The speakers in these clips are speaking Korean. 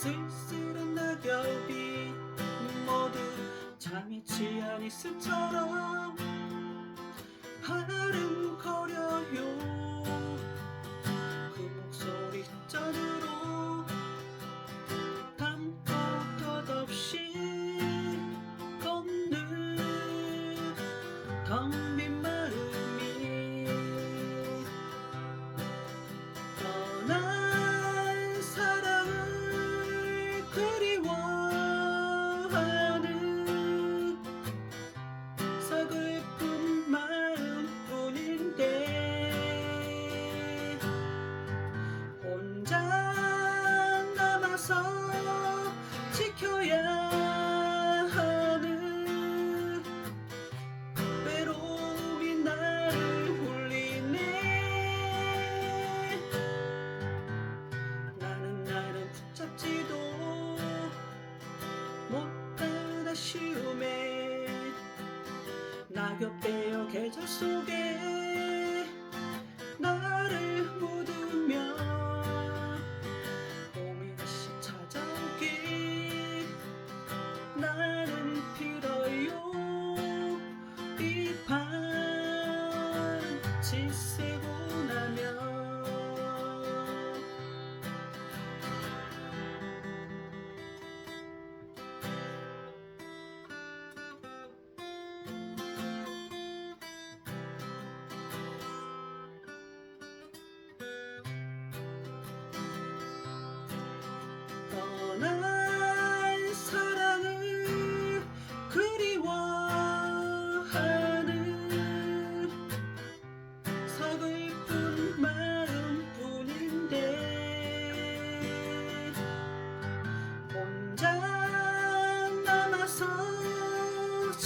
쓸쓸한 낙엽이 모두 잠이 취한 이슬처럼. 하늘은 거려요 낙엽 되어 계절 속에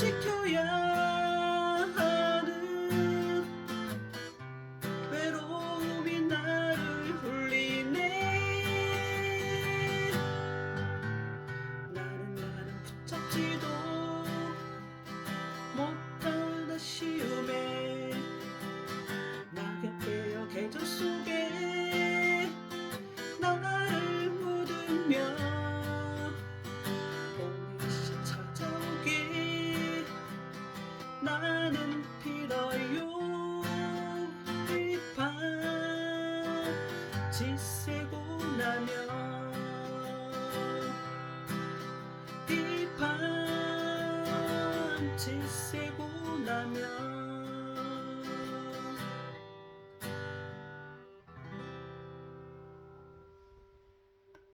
secure you. 짓세고 나면